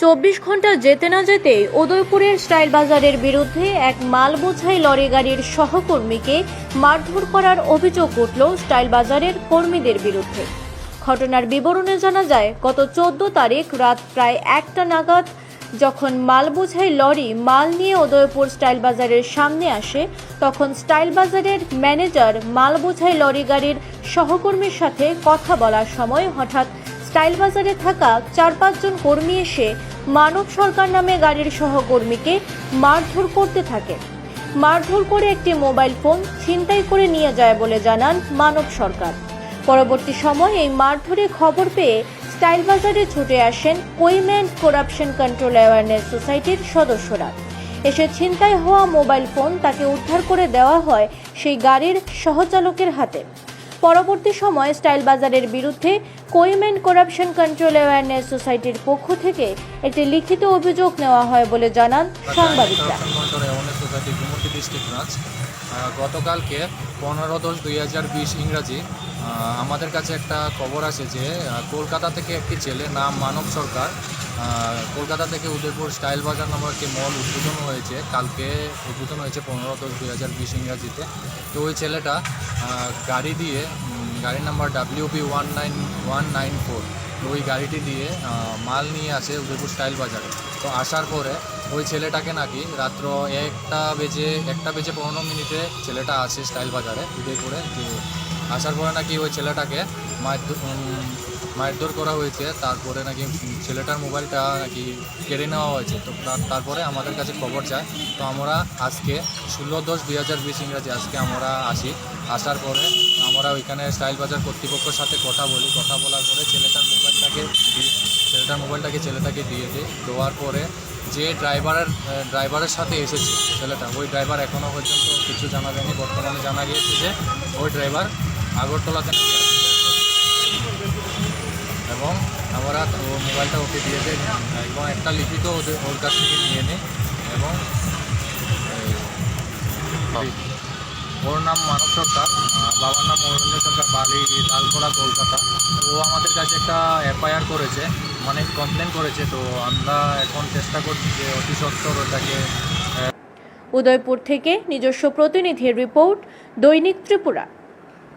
চব্বিশ ঘণ্টা যেতে না যেতে উদয়পুরের স্টাইল বাজারের বিরুদ্ধে এক মাল বোঝাই লরি গাড়ির সহকর্মীকে মারধর করার অভিযোগ উঠল স্টাইল বাজারের কর্মীদের বিরুদ্ধে। ঘটনার বিবরণে জানা যায়, গত চোদ্দ তারিখ রাত প্রায় একটা নাগাদ যখন মাল বোঝাই লরি মাল নিয়ে উদয়পুর স্টাইল বাজারের সামনে আসে, তখন স্টাইল বাজারের ম্যানেজার মাল বোঝাই লরি গাড়ির সহকর্মীর সাথে কথা বলার সময় হঠাৎ স্টাইল বাজারে থাকা চার পাঁচজন কর্মী এসে মানব সরকার নামে গাড়ির সহকর্মীকে মারধর করতে থাকে। মারধর করে একটি মোবাইল ফোন ছিনতাই করে নিয়ে যায় বলে জানান মানব সরকার। পরবর্তী সময় এই মারধরে খবর পেয়ে স্টাইল বাজারে ছুটে আসেন কোইম্যান্ড করাপশন কন্ট্রোল অ্যাওয়ারনেস সোসাইটির সদস্যরা। এসে ছিনতাই হওয়া মোবাইল ফোন তাকে উদ্ধার করে দেওয়া হয় সেই গাড়ির সহচালকের হাতে। পরবর্তী সময়ে স্টাইল বাজারের বিরুদ্ধে কোইমেন করাপশন কন্ট্রোল অ্যাওয়ারনেস সোসাইটির পক্ষ থেকে একটি লিখিত অভিযোগ নেওয়া হয় বলে জানান সাংবাদিকরা। গতকালকে পনেরো দশ দুই হাজার বিশ ইংরাজি আমাদের কাছে একটা খবর আছে যে কলকাতা থেকে একটি ছেলে নাম মানব সরকার কলকাতা থেকে উদয়পুর স্টাইল বাজার নামক একটি মল উদ্বোধন হয়েছে। কালকে উদ্বোধন হয়েছে পনেরো দশ দুই হাজার বিশ ইংরাজিতে। তো ওই ছেলেটা গাড়ি দিয়ে গাড়ির number W B one nine one nine four ওই গাড়িটি দিয়ে মাল নিয়ে আসে উদয়পুর স্টাইল বাজারে। তো আসার পরে ওই ছেলেটাকে নাকি রাত্র একটা বেজে একটা বেজে পনেরো মিনিটে ছেলেটা আসে স্টাইল বাজারে উদয়পুরে। যে আসার পরে নাকি ওই ছেলেটাকে মারধর উম, মারধর করা হয়েছে, তারপরে নাকি ছেলেটার মোবাইলটা নাকি কেড়ে নেওয়া হয়েছে। তো তারপরে আমাদের কাছে খবর যায়। তো আমরা আজকে ষোলো দশ দুই হাজার বিশ ইংরাজি আজকে আমরা আসি। আসার পরে আমরা ওইখানে স্টাইল বাজার কর্তৃপক্ষের সাথে কথা বলি। কথা বলার পরে ছেলেটার মোবাইলটাকে ছেলেটার মোবাইলটাকে ছেলেটাকে দিয়ে দিই। দেওয়ার পরে যে ড্রাইভারের ড্রাইভারের সাথে এসেছে ছেলেটা, ওই ড্রাইভার এখনও পর্যন্ত কিছু জানা যায়নি বর্তমানে জানা গিয়েছে যে ওই ড্রাইভার আগরতলাতে আছে। এবং আমরা ও মোবাইলটা ওকে দিয়ে দিই। এবং একটা লিখিত ওদের ওর কাছ থেকে নিয়ে নিই। এবং ওর নাম মানব সরকার। বাবার নাম অরণ্য সরকার বালি লালখোলা কলকাতা। তো ও আমাদের কাছে একটা এফআইআর করেছে মানে কমপ্লেন করেছে। তো আমরা এখন চেষ্টা করছি যে অতি সত্তর ওটাকে উদয়পুর থেকে নিজস্ব প্রতিনিধির রিপোর্ট দৈনিক ত্রিপুরা।